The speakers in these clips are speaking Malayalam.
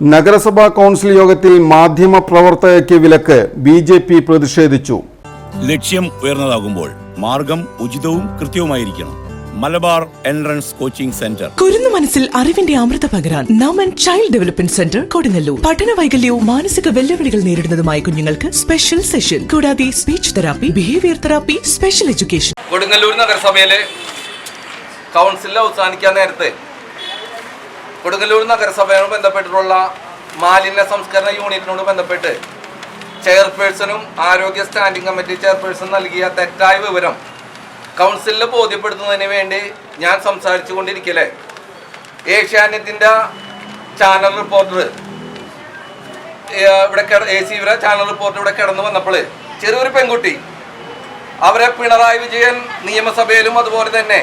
നഗരസഭാ കൗൺസിൽ യോഗത്തിൽ മാധ്യമ പ്രവർത്തകയ്ക്ക് വിലക്ക് ബി ജെ പി പ്രതിഷേധിച്ചു. ലക്ഷ്യം ഉയർന്നതാകുമ്പോൾ മാർഗം ഉചിതവും കൃത്യവുമായിരിക്കണം. Malabar entrance coaching centre. കുരുന്നു മനസ്സിൽ അറിവിന്റെ അമൃത പകരാൻ Naman child development centre Kodungallur. പഠന വൈകല്യവും മാനസിക വെല്ലുവിളികൾ നേരിടുന്നതുമായ കുഞ്ഞുങ്ങൾക്ക് സ്പെഷ്യൽ സെഷൻ കൂടാതെ speech therapy behaviour therapy special education Kodungallur നഗരസഭയിലെ കൗൺസിലിൽ അവസാനിക്കാൻ നേരത്തെ കൊടുങ്ങല്ലൂർ നഗരസഭയോട് ബന്ധപ്പെട്ടിട്ടുള്ള മാലിന്യ സംസ്കരണ യൂണിറ്റിനോട് ബന്ധപ്പെട്ട് ചെയർപേഴ്സണും ആരോഗ്യ സ്റ്റാൻഡിംഗ് കമ്മിറ്റി ചെയർപേഴ്സൺ നൽകിയ തെറ്റായ വിവരം കൗൺസിലിൽ ബോധ്യപ്പെടുത്തുന്നതിന് വേണ്ടി ഞാൻ സംസാരിച്ചു കൊണ്ടിരിക്കലേ ഏഷ്യാനെറ്റിന്റെ ചാനൽ റിപ്പോർട്ടർ ഇവിടെ എ സി വിര ചാനൽ റിപ്പോർട്ടർ ഇവിടെ കിടന്നു വന്നപ്പോൾ ചെറിയൊരു പെൺകുട്ടി അവരെ പിണറായി വിജയൻ നിയമസഭയിലും അതുപോലെ തന്നെ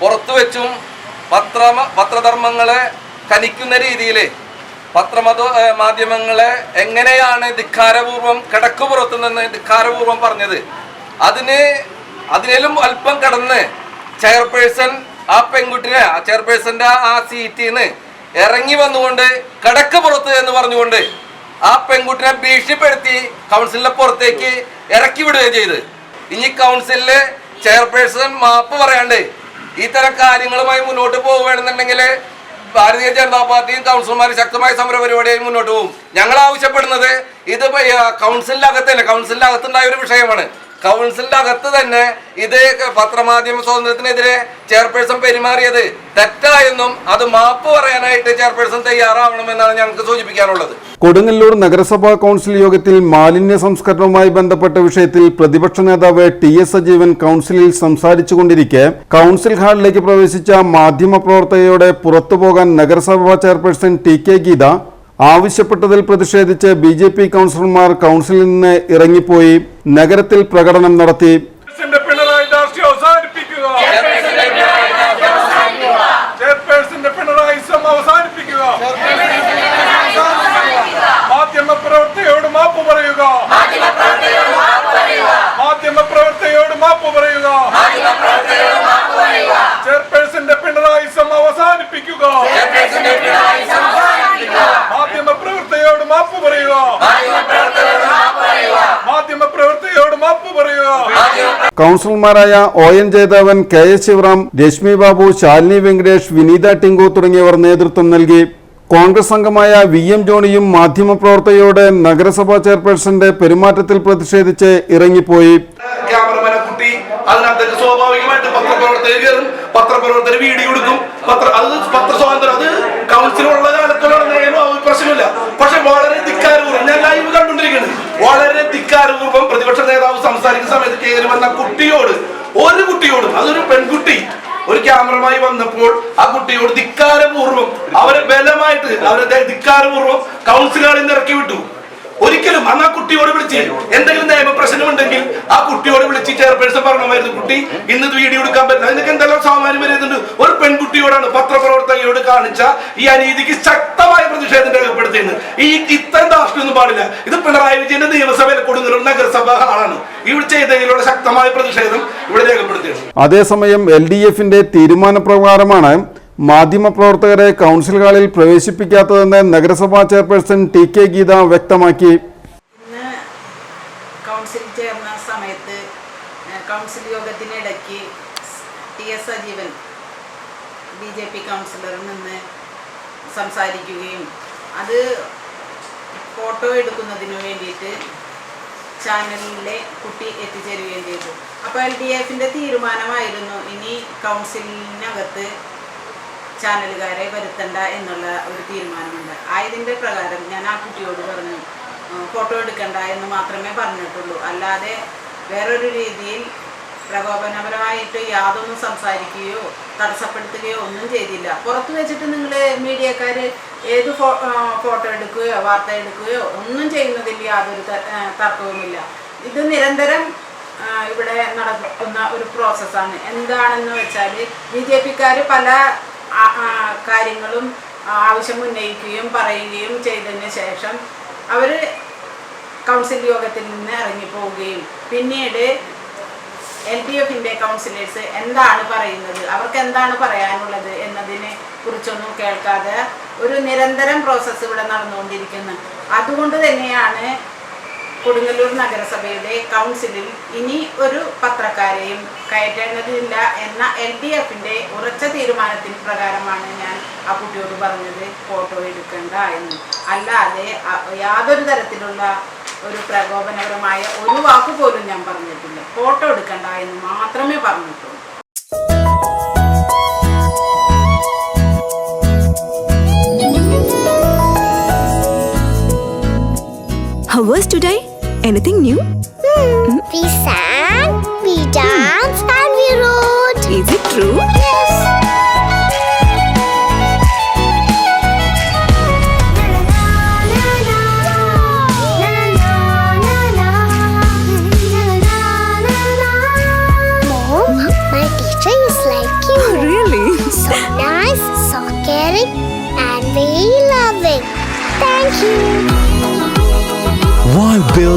പുറത്തു വെച്ചും പത്ര പത്രധർമ്മങ്ങളെ കനിക്കുന്ന രീതിയിൽ പത്രമത മാധ്യമങ്ങളെ എങ്ങനെയാണ് ധിക്കാരപൂർവം കിടക്കുപുറത്ത് നിന്ന് ധിക്കാരപൂർവം പറഞ്ഞത്? അതിന് അതിനേലും അല്പം കടന്ന് ചെയർപേഴ്സൺ ആ പെൺകുട്ടിനെ ആ ചെയർപേഴ്സന്റെ ആ സീറ്റിൽ നിന്ന് ഇറങ്ങി വന്നുകൊണ്ട് കിടക്ക് പുറത്ത് എന്ന് പറഞ്ഞുകൊണ്ട് ആ പെൺകുട്ടിനെ ഭീഷണിപ്പെടുത്തി കൗൺസിലിന്റെ പുറത്തേക്ക് ഇറക്കി വിടുകയും ചെയ്ത്. ഇനി കൗൺസിലിലെ ചെയർപേഴ്സൺ മാപ്പ് പറയാണ്ട് ഇത്തരം കാര്യങ്ങളുമായി മുന്നോട്ട് പോവുകയാണെന്നുണ്ടെങ്കിൽ ഭാരതീയ ജനതാ പാർട്ടിയും കൗൺസിലർമാരും ശക്തമായ സമര പരിപാടിയായി മുന്നോട്ട് പോകും ഞങ്ങൾ ആവശ്യപ്പെടുന്നത് ഇത് ഇപ്പൊ, ആ, കൗൺസിലിനകത്ത് തന്നെ. കൗൺസിലിനകത്തുണ്ടായ ഒരു വിഷയമാണ്. കൗൺസിലിന്റെ അകത്ത് തന്നെ ഇത് പത്രമാധ്യമ സ്വാതന്ത്ര്യത്തിനെതിരെ ചെയർപേഴ്സൺ പെരുമാറിയത് തെറ്റായെന്നും അത് മാപ്പ് പറയാനായിട്ട് ചെയർപേഴ്സൺ തയ്യാറാവണമെന്നാണ് ഞങ്ങൾക്ക് സൂചിപ്പിക്കാനുള്ളത്. കൊടുങ്ങല്ലൂർ നഗരസഭാ കൗൺസിൽ യോഗത്തിൽ മാലിന്യ സംസ്കരണവുമായി ബന്ധപ്പെട്ട വിഷയത്തിൽ പ്രതിപക്ഷ നേതാവ് ടി എസ് സജീവൻ കൗൺസിലിൽ സംസാരിച്ചുകൊണ്ടിരിക്കെ കൗൺസിൽ ഹാളിലേക്ക് പ്രവേശിച്ച മാധ്യമ പ്രവർത്തകയോടെ പുറത്തുപോകാൻ നഗരസഭാ ചെയർപേഴ്സൺ ടി കെ ഗീത ആവശ്യപ്പെട്ടതിൽ പ്രതിഷേധിച്ച് ബി ജെ പി കൗൺസിലർമാർ കൗൺസിലിൽ നിന്ന് ഇറങ്ങിപ്പോയി നഗരത്തിൽ പ്രകടനം നടത്തി ചെയർപേഴ്സന്റെ പിണറായി രാഷ്ട്രീയം അവസാനിപ്പിക്കുക ചെയർപേഴ്സന്റെ പിണറായിസം അവസാനിപ്പിക്കുക മാധ്യമ പ്രവർത്തകയോട് മാപ്പ് പറയുക മാധ്യമ പ്രവർത്തകയോട് മാപ്പ് പറയുക ചെയർപേഴ്സന്റെ പിണറായിസം അവസാനിപ്പിക്കുക മാധ്യമ പ്രവർത്തകയോട് മാപ്പ് പറയുക മാധ്യമ പ്രവർത്തകയോട് മാപ്പ് പറയുക കൗൺസിലർമാരായ O N Jayadevan K S Sivaram Reshmi Babu Shalini Venkatesh Vineetha Tinku തുടങ്ങിയവർ നേതൃത്വം നൽകി. കോൺഗ്രസ് അംഗമായ വി എം ജോണിയും മാധ്യമപ്രവർത്തകയോട് നഗരസഭാ ചെയർപേഴ്സന്റെ പെരുമാറ്റത്തിൽ പ്രതിഷേധിച്ച് ഇറങ്ങിപ്പോയി. സ്വാഭാവികമായിട്ട് പത്രപ്രവർത്തകർ പത്രപ്രവർത്തകർ വീഡിയോ എടുക്കും. പത്ര അത് പത്ര സ്വാതന്ത്ര്യം അത് കൗൺസിലുള്ള കാലത്തുള്ള നിയമം അത് പ്രശ്നമില്ല പക്ഷെ വളരെ ധിക്കാരപൂർവം ഞാൻ ലൈവ് കണ്ടുകൊണ്ടിരിക്കുന്നത് വളരെ ധിക്കാരപൂർവം പ്രതിപക്ഷ നേതാവ് കയറി വന്ന കുട്ടിയോട് ഒരു കുട്ടിയോടും അതൊരു പെൺകുട്ടി ഒരു ക്യാമറമായി വന്നപ്പോൾ ആ കുട്ടിയോട് ധിക്കാരപൂർവം അവരെ ബലമായിട്ട് അവരെ ധിക്കാരപൂർവം കൗൺസിലുകളിൽ നിന്ന് ഇറക്കി വിട്ടു. ഒരിക്കലും അന്ന് ആ കുട്ടിയോട് വിളിച്ച് എന്തെങ്കിലും നിയമ ഉണ്ടെങ്കിൽ ആ കുട്ടിയോട് വിളിച്ച് ചെയർപേഴ്സൺ പറഞ്ഞമായിരുന്നു കുട്ടി ഇന്ന് വീഡിയോ എടുക്കാൻ പറ്റില്ല. അതിനൊക്കെ എന്തെല്ലാം സാമാന്യം വരുന്നുണ്ട് ഒരു പെൺകുട്ടിയോടാണ് പത്രപ്രവർത്തകയോട് കാണിച്ച ഈ അനീതിക്ക് ശക്തമായ പ്രതിഷേധം രേഖപ്പെടുത്തിയിരുന്നു ഈ ഇത്തരം ധാർഷ്ട്യമൊന്നും പാടില്ല. ഇത് പിണറായി വിജയന്റെ നിയമസഭയിൽ കൊടുങ്ങല്ലൂർ നഗരസഭ ഹാളാണ്. ഇവിടെ ചെയ്തതിലൂടെ ശക്തമായ പ്രതിഷേധം ഇവിടെ രേഖപ്പെടുത്തിയിരുന്നു അതേസമയം എൽ ഡി എഫിന്റെ തീരുമാനപ്രകാരമാണ് മാധ്യമപ്രവർത്തകരെ കൗൺസിൽ ഹാളിൽ പ്രവേശിപ്പിക്കാത്തതെന്ന് നഗരസഭാ ചെയർപേഴ്സൺ ടി കെ ഗീത വ്യക്തമാക്കി. ഇന്ന് കൗൺസിൽ ചേർന്ന സമയത്ത് council യോഗത്തിനിടയ്ക്ക് T S Sajeevan B J P കൗൺസിലറിൽ നിന്ന് സംസാരിക്കുകയും അത് ഫോട്ടോ എടുക്കുന്നതിന് വേണ്ടിയിട്ട് ചാനലിലെ കുട്ടി എത്തിച്ചേരുകയും ചെയ്തു. അപ്പോൾ എൽ ഡി എഫിന്റെ തീരുമാനമായിരുന്നു ഇനി കൗൺസിലിനകത്ത് ചാനലുകാരെ വരുത്തണ്ട എന്നുള്ള ഒരു തീരുമാനമുണ്ട്. ആയതിന്റെ പ്രകാരം ഞാൻ ആ കുട്ടിയോട് പറഞ്ഞു ഫോട്ടോ എടുക്കണ്ട എന്ന് മാത്രമേ പറഞ്ഞിട്ടുള്ളൂ. അല്ലാതെ വേറൊരു രീതിയിൽ പ്രകോപനപരമായിട്ട് യാതൊന്നും സംസാരിക്കുകയോ തടസ്സപ്പെടുത്തുകയോ ഒന്നും ചെയ്തില്ല. പുറത്തു വെച്ചിട്ട് നിങ്ങൾ മീഡിയക്കാർ ഏത് ഫോട്ടോ എടുക്കുകയോ വാർത്ത എടുക്കുകയോ ഒന്നും ചെയ്യുന്നതിൽ യാതൊരു തർക്കവുമില്ല. ഇത് നിരന്തരം ഇവിടെ നടക്കുന്ന ഒരു പ്രോസസ്സാണ്. എന്താണെന്ന് വെച്ചാൽ ബി ജെ പിക്കാർ പല കാര്യങ്ങളും ആവശ്യം ഉന്നയിക്കുകയും പറയുകയും ചെയ്തതിന് ശേഷം അവർ കൗൺസിൽ യോഗത്തിൽ നിന്ന് ഇറങ്ങിപ്പോവുകയും. പിന്നീട് എൽ ഡി എഫിന്റെ കൗൺസിലേഴ്സ് എന്താണ് പറയുന്നത്? അവർക്ക് എന്താണ് പറയാനുള്ളത് എന്നതിനെ കുറിച്ചൊന്നും കേൾക്കാതെ ഒരു നിരന്തരം പ്രോസസ്സ് ഇവിടെ നടന്നുകൊണ്ടിരിക്കുന്നു. അതുകൊണ്ട് തന്നെയാണ് കൊടുങ്ങല്ലൂർ നഗരസഭയുടെ കൗൺസിലിൽ ഇനി ഒരു പത്രക്കാരെയും കയറ്റേണ്ടതില്ല എന്ന എൽ ഡി എഫിന്റെ ഉറച്ച തീരുമാനത്തിന് പ്രകാരമാണ് ഞാൻ ആ കുട്ടിയോട് പറഞ്ഞത് ഫോട്ടോ എടുക്കേണ്ട എന്ന്. അല്ലാതെ യാതൊരു തരത്തിലുള്ള ഒരു പ്രകോപനപരമായ ഒരു വാക്ക് പോലും ഞാൻ പറഞ്ഞിട്ടില്ല ഫോട്ടോ എടുക്കണ്ട എന്ന് മാത്രമേ പറഞ്ഞിട്ടുള്ളൂ How was today? Anything new? Hmm. We sang, we danced, and we wrote. Is it true? Yes.